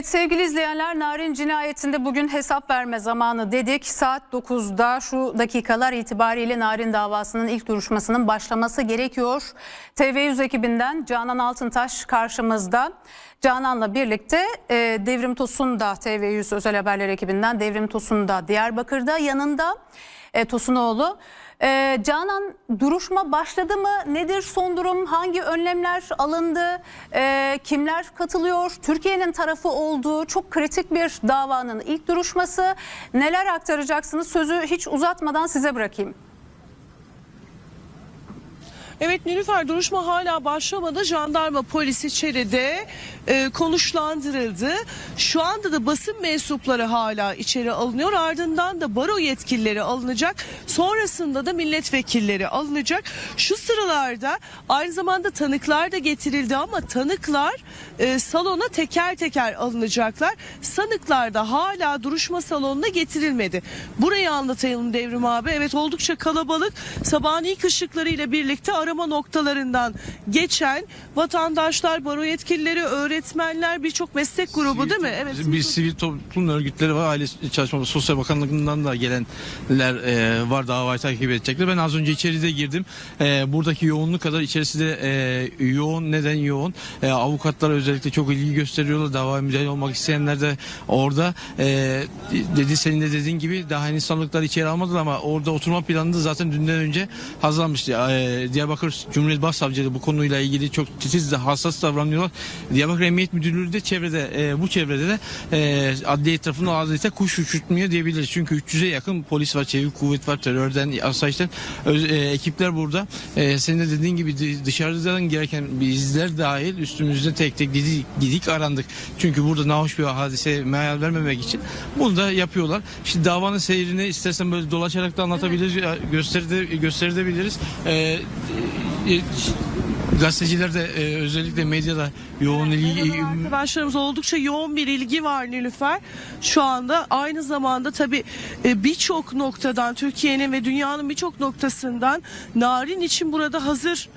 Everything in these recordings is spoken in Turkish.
Evet sevgili izleyenler Narin cinayetinde bugün hesap verme zamanı dedik. Saat 9'da şu dakikalar itibariyle Narin davasının ilk duruşmasının başlaması gerekiyor. TV100 ekibinden Canan Altıntaş karşımızda. Canan'la birlikte e, Devrim Tosun da TV100 özel haberler ekibinden Devrim Tosun da Diyarbakır'da yanında e, Tosunoğlu. E, Canan duruşma başladı mı? Nedir son durum? Hangi önlemler alındı? E, kimler katılıyor? Türkiye'nin tarafı olduğu çok kritik bir davanın ilk duruşması. Neler aktaracaksınız? Sözü hiç uzatmadan size bırakayım. Evet Nilüfer duruşma hala başlamadı. Jandarma polis içeride e, konuşlandırıldı. Şu anda da basın mensupları hala içeri alınıyor. Ardından da baro yetkilileri alınacak. Sonrasında da milletvekilleri alınacak. Şu sıralarda aynı zamanda tanıklar da getirildi ama tanıklar e, salona teker teker alınacaklar. Sanıklar da hala duruşma salonuna getirilmedi. Burayı anlatayım Devrim abi. Evet oldukça kalabalık. Sabahın ilk ışıklarıyla birlikte arama noktalarından geçen vatandaşlar, baro yetkilileri, öğretmenler birçok meslek grubu değil mi? Evet. Bir sivil toplum örgütleri var. Aile Çalışma Sosyal Bakanlığı'ndan da gelenler e, var davayı takip edecekler. Ben az önce içeride girdim. E, buradaki yoğunluk kadar içerisi de e, yoğun. Neden yoğun? E, avukatlar özellikle çok ilgi gösteriyorlar. Davaya müdahale olmak isteyenler de orada. E, dedi senin de dediğin gibi daha henüz sanıklar içeri almadılar ama orada oturma planını da zaten dünden önce hazırlanmıştı. E, Diyarbakır Cumhuriyet Başsavcılığı bu konuyla ilgili çok titiz de hassas davranıyorlar. Diyarbakır Emniyet Müdürlüğü de çevrede e, bu çevrede de e, adliye etrafında adeta kuş uçurtmuyor diyebiliriz. Çünkü 300'e yakın polis var, çevik kuvvet var, terörden, asayişten öz- e, ekipler burada. E, senin de dediğin gibi dı- dışarıdan gereken bizler dahil üstümüzde tek tek gidik, gidik arandık. Çünkü burada nahoş bir hadise meal vermemek için bunu da yapıyorlar. İşte davanın seyrini istersen böyle dolaşarak da anlatabiliriz, gösteride, gösterebiliriz. E, e, e, gazeteciler de e, özellikle medyada yoğun ilgi Arkadaşlarımız oldukça yoğun bir ilgi var Nilüfer. Şu anda aynı zamanda tabii e, birçok noktadan Türkiye'nin ve dünyanın birçok noktasından narin için burada hazır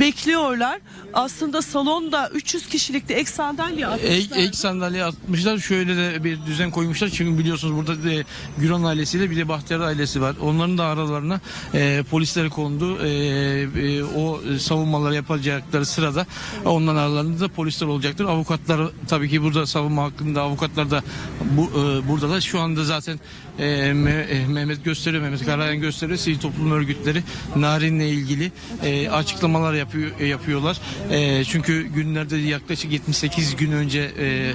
bekliyorlar. Aslında salonda 300 kişilikte ek sandalye atmışlar. Ek, ek sandalye atmışlar. Şöyle de bir düzen koymuşlar. Çünkü biliyorsunuz burada de Güran ailesiyle bir de Bahtiyar ailesi var. Onların da aralarına e, polisler kondu. E, e, o savunmaları yapacakları sırada onların aralarında da polisler olacaktır. Avukatlar tabii ki burada savunma hakkında avukatlar da bu, e, burada da şu anda zaten e, e, Mehmet gösteriyor, Mehmet Karayan gösteriyor. Sivil toplum örgütleri Narin'le ilgili e, açıklamalar yapıyor, e, yapıyorlar. E, çünkü günlerde yaklaşık 78 gün önce e,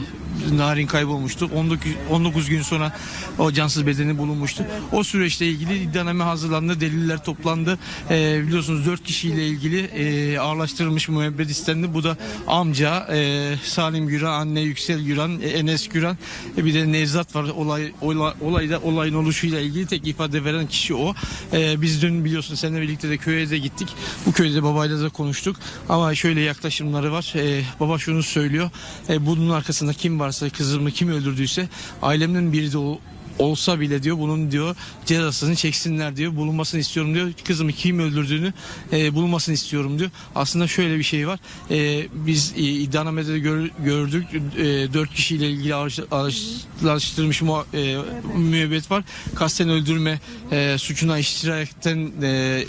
Narin kaybolmuştu. 19, 19 gün sonra o cansız bedeni bulunmuştu. O süreçle ilgili iddianame hazırlandı, deliller toplandı. E, biliyorsunuz 4 kişiyle ilgili e, ağırlaştırılmış müebbet istendi. Bu da amca e, Salim Güran, anne Yüksel Güran, e, Enes Güran, e, bir de Nevzat var. Olay, olay olayda olayın oluşuyla ilgili tek ifade veren kişi o. E, biz dün biliyorsun seninle birlikte de köye de gittik. Bu köyde babayla da konuştuk. Ama şöyle yaklaşımları var. E, baba şunu söylüyor. E, bunun arkasında kim varsa kızımı kim öldürdüyse ailemden biri de o olsa bile diyor bunun diyor cezasını çeksinler diyor bulunmasını istiyorum diyor. Kızımı kim öldürdüğünü e, bulunmasını istiyorum diyor. Aslında şöyle bir şey var. E, biz e, iddianamede de gör- gördük. E, dört kişiyle ilgili araş- araştırılmış mu, e, müebbet var. Kasten öldürme e, suçuna iştirakten e,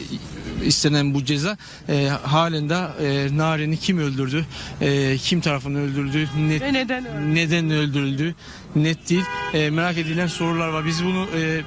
istenen bu ceza e, halen de e, Narin'i kim öldürdü e, kim tarafından öldürdü net Ve neden öyle? neden öldürüldü net değil. E, merak edilen sorular var. Biz bunu e,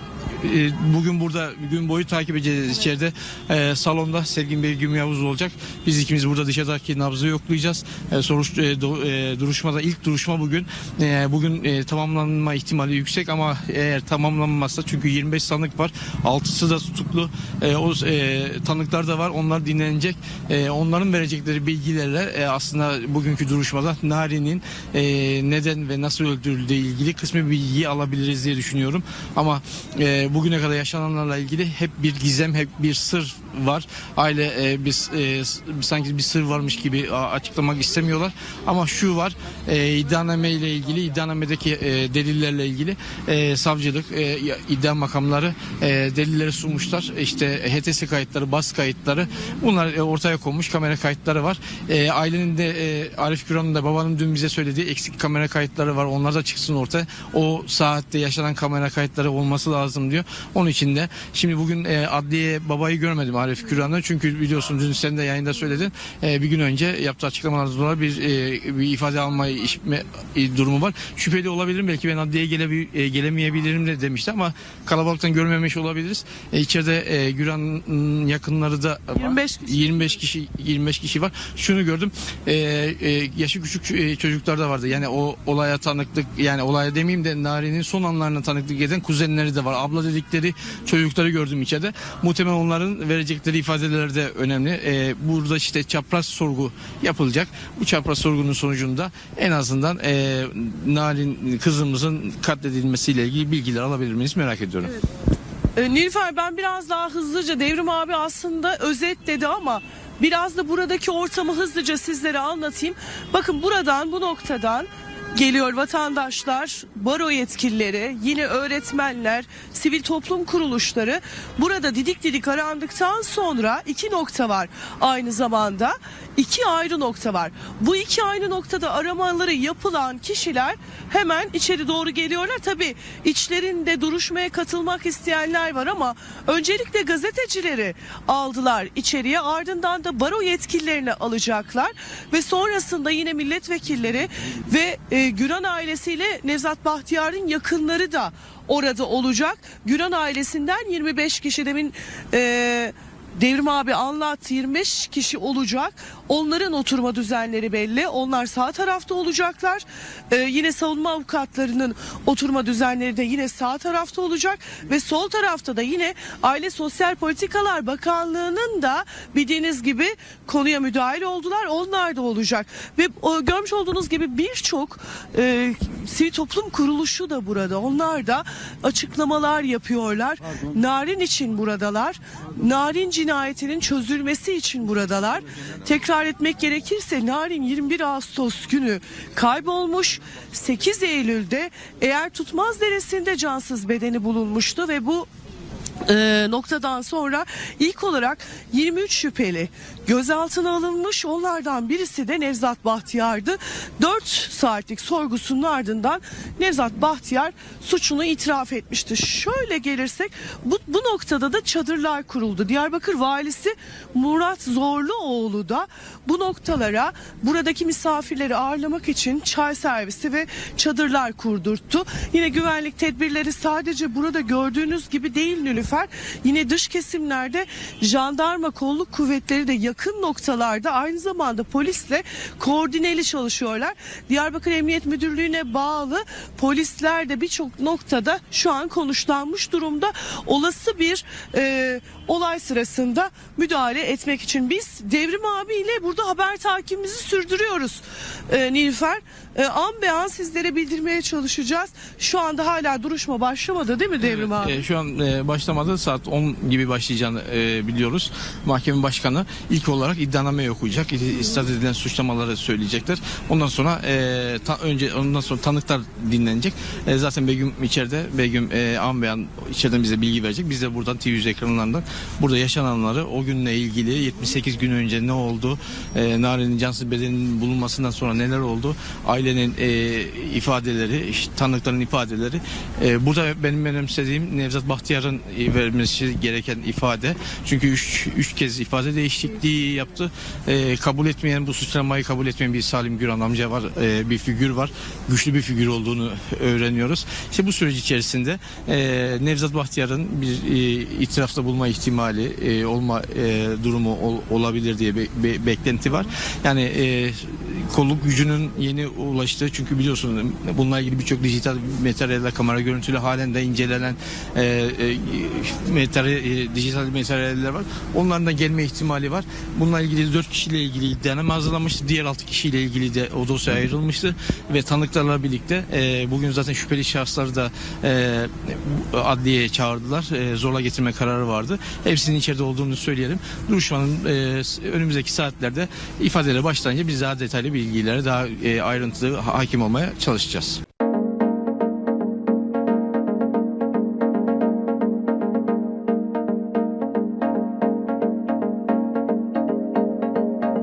bugün burada gün boyu takip edeceğiz içeride. E, salonda Sevgin Bey Gümrük Yavuz olacak. Biz ikimiz burada dışarıdaki nabzı yoklayacağız. E, soruş, e, do- e, duruşmada ilk duruşma bugün. E, bugün e, tamamlanma ihtimali yüksek ama eğer tamamlanmazsa çünkü 25 sanık var. 6'sı da tutuklu. E, o e, tanıklar da var. Onlar dinlenecek. E, onların verecekleri bilgilerle e, aslında bugünkü duruşmada Nari'nin e, neden ve nasıl öldürüldüğü ilgili kısmi bilgiyi alabiliriz diye düşünüyorum. Ama e, bugüne kadar yaşananlarla ilgili hep bir gizem, hep bir sır var. Aile e, biz e, sanki bir sır varmış gibi açıklamak istemiyorlar. Ama şu var, e, iddianame ile ilgili, iddianamedeki e, delillerle ilgili e, savcılık, e, iddia makamları e, delilleri sunmuşlar. İşte HTS kayıtları, bas kayıtları bunlar e, ortaya konmuş kamera kayıtları var. E, ailenin de e, Arif Güran'ın da babanın dün bize söylediği eksik kamera kayıtları var. Onlar da çıksın ortaya. O saatte yaşanan kamera kayıtları olması lazım diyor. Onun için de şimdi bugün e, adliye babayı görmedim Arif Güran'ı. Çünkü biliyorsun dün sen de yayında söyledin. E, bir gün önce yaptığı açıklamalardan sonra bir, e, bir ifade alma işme, e, durumu var. Şüpheli olabilirim. Belki ben adliyeye gelebi, e, gelemeyebilirim de demişti ama kalabalıktan görmemiş olabiliriz. E, içeride e, Güran'ın yakınları da var. 25 kişi. 25 kişi 25 kişi var. Şunu gördüm. E, e, yaşı küçük e, çocuklar da vardı. Yani o olaya tanıklık yani olaya demeyeyim de Nari'nin son anlarına tanıklık eden kuzenleri de var. Abla dedikleri çocukları gördüm içeride. Muhtemelen onların verecekleri ifadeler de önemli. E, burada işte çapraz sorgu yapılacak. Bu çapraz sorgunun sonucunda en azından e, Narin kızımızın katledilmesiyle ilgili bilgiler alabilir miyiz merak ediyorum. E, Nilüfer ben biraz daha hızlıca Devrim abi aslında özet dedi ama biraz da buradaki ortamı hızlıca sizlere anlatayım. Bakın buradan bu noktadan geliyor vatandaşlar, baro yetkilileri, yine öğretmenler, sivil toplum kuruluşları. Burada didik didik arandıktan sonra iki nokta var aynı zamanda. iki ayrı nokta var. Bu iki ayrı noktada aramaları yapılan kişiler hemen içeri doğru geliyorlar. Tabii içlerinde duruşmaya katılmak isteyenler var ama öncelikle gazetecileri aldılar içeriye ardından da baro yetkililerini alacaklar ve sonrasında yine milletvekilleri ve e, Güran ailesiyle Nevzat Bahtiyar'ın yakınları da orada olacak. Güran ailesinden 25 kişi demin e, Devrim abi anlattı 25 kişi olacak. Onların oturma düzenleri belli. Onlar sağ tarafta olacaklar. Ee, yine savunma avukatlarının oturma düzenleri de yine sağ tarafta olacak. Ve sol tarafta da yine Aile Sosyal Politikalar Bakanlığı'nın da bildiğiniz gibi konuya müdahil oldular. Onlar da olacak. Ve o, görmüş olduğunuz gibi birçok e, sivil toplum kuruluşu da burada. Onlar da açıklamalar yapıyorlar. Narin için buradalar. Narin cinayetinin çözülmesi için buradalar. Tekrar etmek gerekirse Narin 21 Ağustos günü kaybolmuş. 8 Eylül'de eğer tutmaz deresinde cansız bedeni bulunmuştu ve bu e, noktadan sonra ilk olarak 23 şüpheli gözaltına alınmış. Onlardan birisi de Nevzat Bahtiyar'dı. 4 saatlik sorgusunun ardından Nevzat Bahtiyar suçunu itiraf etmişti. Şöyle gelirsek bu, bu noktada da çadırlar kuruldu. Diyarbakır valisi Murat Zorluoğlu da bu noktalara buradaki misafirleri ağırlamak için çay servisi ve çadırlar kurdurttu. Yine güvenlik tedbirleri sadece burada gördüğünüz gibi değil Nilüfer. Yine dış kesimlerde jandarma kolluk kuvvetleri de yakın noktalarda aynı zamanda polisle koordineli çalışıyorlar. Diyarbakır Emniyet Müdürlüğü'ne bağlı polisler de birçok noktada şu an konuşlanmış durumda. Olası bir e, olay sırasında müdahale etmek için biz Devrim abiyle burada haber takibimizi sürdürüyoruz. E, Nilüfer e, an be an sizlere bildirmeye çalışacağız. Şu anda hala duruşma başlamadı değil mi Devrim abi? E, şu an e, başlamadı. Saat 10 gibi başlayacağını e, biliyoruz. Mahkeme başkanı ilk olarak iddianameyi okuyacak. İstat edilen suçlamaları söyleyecekler. Ondan sonra e, ta- önce ondan sonra tanıklar dinlenecek. E, zaten Begüm içeride. Begüm e, an beyan içeriden bize bilgi verecek. Biz de buradan TV ekranlarından burada yaşananları o günle ilgili 78 gün önce ne oldu? E, Narenin cansız bedeninin bulunmasından sonra neler oldu? Ailenin e, ifadeleri, işte tanıkların ifadeleri. E, burada benim önemsediğim Nevzat Bahtiyar'ın e, vermesi gereken ifade. Çünkü üç, üç kez ifade değişikliği yaptı. E, kabul etmeyen, bu suçlamayı kabul etmeyen bir Salim Güran amca var. E, bir figür var. Güçlü bir figür olduğunu öğreniyoruz. İşte bu süreç içerisinde e, Nevzat Bahtiyar'ın bir e, itirafta bulma ihtimali e, olma e, durumu ol- olabilir diye be- be- beklenti var. Yani e, kolluk gücünün yeni ulaştığı çünkü biliyorsun bununla ilgili birçok dijital materyaller kamera görüntülü halen de incelenen e, e, materyal, e, dijital materyaller var. Onların da gelme ihtimali var. Bununla ilgili 4 kişiyle ilgili iddianame hazırlanmıştı. Diğer 6 kişiyle ilgili de o dosya ayrılmıştı ve tanıklarla birlikte e, bugün zaten şüpheli şahısları da e, adliyeye çağırdılar. E, zorla getirme kararı vardı. Hepsinin içeride olduğunu söyleyelim. Duruşmanın e, önümüzdeki saatlerde ifadelere başlayınca biz daha detaylı bilgilere daha e, ayrıntılı hakim olmaya çalışacağız.